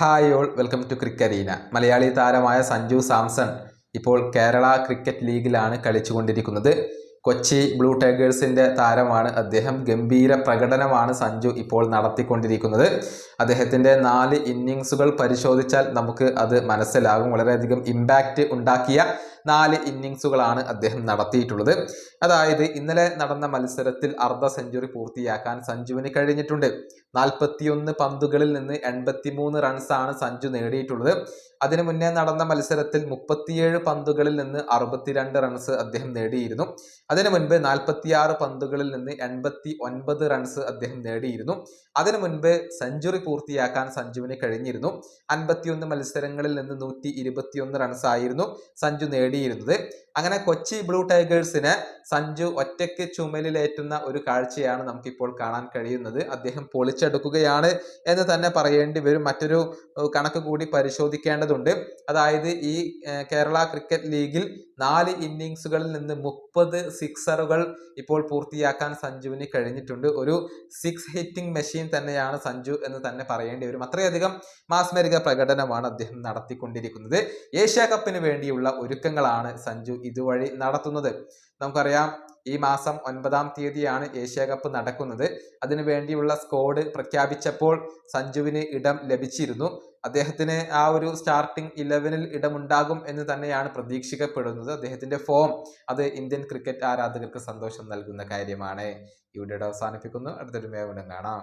Hi all welcome to ക്രിക്കറീന മലയാളി താരമായ സഞ്ജു സാംസൺ ഇപ്പോൾ കേരള ക്രിക്കറ്റ് ലീഗിലാണ് കളിച്ചുകൊണ്ടിരിക്കുന്നത്. കൊച്ചി ബ്ലൂ ടൈഗേഴ്സിന്റെ താരമാണ് അദ്ദേഹം. ഗംഭീര പ്രകടനമാണ് സഞ്ജു ഇപ്പോൾ നടത്തിക്കൊണ്ടിരിക്കുന്നത്. അദ്ദേഹത്തിന്റെ നാല് ഇന്നിങ്സുകൾ പരിശോധിച്ചാൽ നമുക്ക് അത് മനസ്സിലാകും. വളരെയധികം ഇമ്പാക്റ്റ് ഉണ്ടാക്കിയ നാല് ഇന്നിങ്സുകളാണ് അദ്ദേഹം നടത്തിയിട്ടുള്ളത്. അതായത് ഇന്നലെ നടന്ന മത്സരത്തിൽ അർദ്ധ സെഞ്ചുറി പൂർത്തിയാക്കാൻ സഞ്ജുവിന് കഴിഞ്ഞിട്ടുണ്ട്. നാൽപ്പത്തിയൊന്ന് പന്തുകളിൽ നിന്ന് എൺപത്തിമൂന്ന് റൺസാണ് സഞ്ജു നേടിയിട്ടുള്ളത്. അതിനു മുന്നേ നടന്ന മത്സരത്തിൽ മുപ്പത്തിയേഴ് പന്തുകളിൽ നിന്ന് അറുപത്തിരണ്ട് റൺസ് അദ്ദേഹം നേടിയിരുന്നു. അതിനു മുൻപ് നാൽപ്പത്തിയാറ് പന്തുകളിൽ നിന്ന് എൺപത്തി ഒൻപത് റൺസ് അദ്ദേഹം നേടിയിരുന്നു. അതിനു മുൻപ് സെഞ്ചുറി പൂർത്തിയാക്കാൻ സഞ്ജുവിന് കഴിഞ്ഞിരുന്നു. അൻപത്തിയൊന്ന് മത്സരങ്ങളിൽ നിന്ന് നൂറ്റി ഇരുപത്തിയൊന്ന് റൺസ് ആയിരുന്നു സഞ്ജു നേടിയിരുന്നത്. അങ്ങനെ കൊച്ചി ബ്ലൂ ടൈഗേഴ്സിന് സഞ്ജു ഒറ്റയ്ക്ക് ചുമലിലേറ്റുന്ന ഒരു കാഴ്ചയാണ് നമുക്കിപ്പോൾ കാണാൻ കഴിയുന്നത്. അദ്ദേഹം പൊളിച്ചെടുക്കുകയാണ് എന്ന് തന്നെ പറയേണ്ടി വരും. മറ്റൊരു കണക്ക് കൂടി പരിശോധിക്കേണ്ടതുണ്ട്. അതായത് ഈ കേരള ക്രിക്കറ്റ് ലീഗിൽ നാല് ഇന്നിങ്സുകളിൽ നിന്ന് മുപ്പത് സിക്സറുകൾ ഇപ്പോൾ പൂർത്തിയാക്കാൻ സഞ്ജുവിന് കഴിഞ്ഞിട്ടുണ്ട്. ഒരു സിക്സ് ഹിറ്റിംഗ് മെഷീൻ തന്നെയാണ് സഞ്ജു എന്ന് തന്നെ പറയേണ്ടി വരും. അത്രയധികം മാസ്മരിക പ്രകടനമാണ് അദ്ദേഹം നടത്തിക്കൊണ്ടിരിക്കുന്നത്. ഏഷ്യ കപ്പിന് വേണ്ടിയുള്ള ഒരുക്കങ്ങളാണ് സഞ്ജു ഇതുവഴി നടത്തുന്നത്. നമുക്കറിയാം ഈ മാസം ഒൻപതാം തീയതിയാണ് ഏഷ്യ കപ്പ് നടക്കുന്നത്. അതിനു വേണ്ടിയുള്ള സ്ക്വാഡ് പ്രഖ്യാപിച്ചപ്പോൾ സഞ്ജുവിന് ഇടം ലഭിച്ചിരുന്നു. അദ്ദേഹത്തിന് ആ ഒരു സ്റ്റാർട്ടിംഗ് ഇലവനിൽ ഇടമുണ്ടാകും എന്ന് തന്നെയാണ് പ്രതീക്ഷിക്കപ്പെടുന്നത്. അദ്ദേഹത്തിന്റെ ഫോം അത് ഇന്ത്യൻ ക്രിക്കറ്റ് ആരാധകർക്ക് സന്തോഷം നൽകുന്ന കാര്യമാണ്. ഇവിടെ അവസാനിപ്പിക്കുന്നു. അടുത്തൊരു മേവനം കാണാം.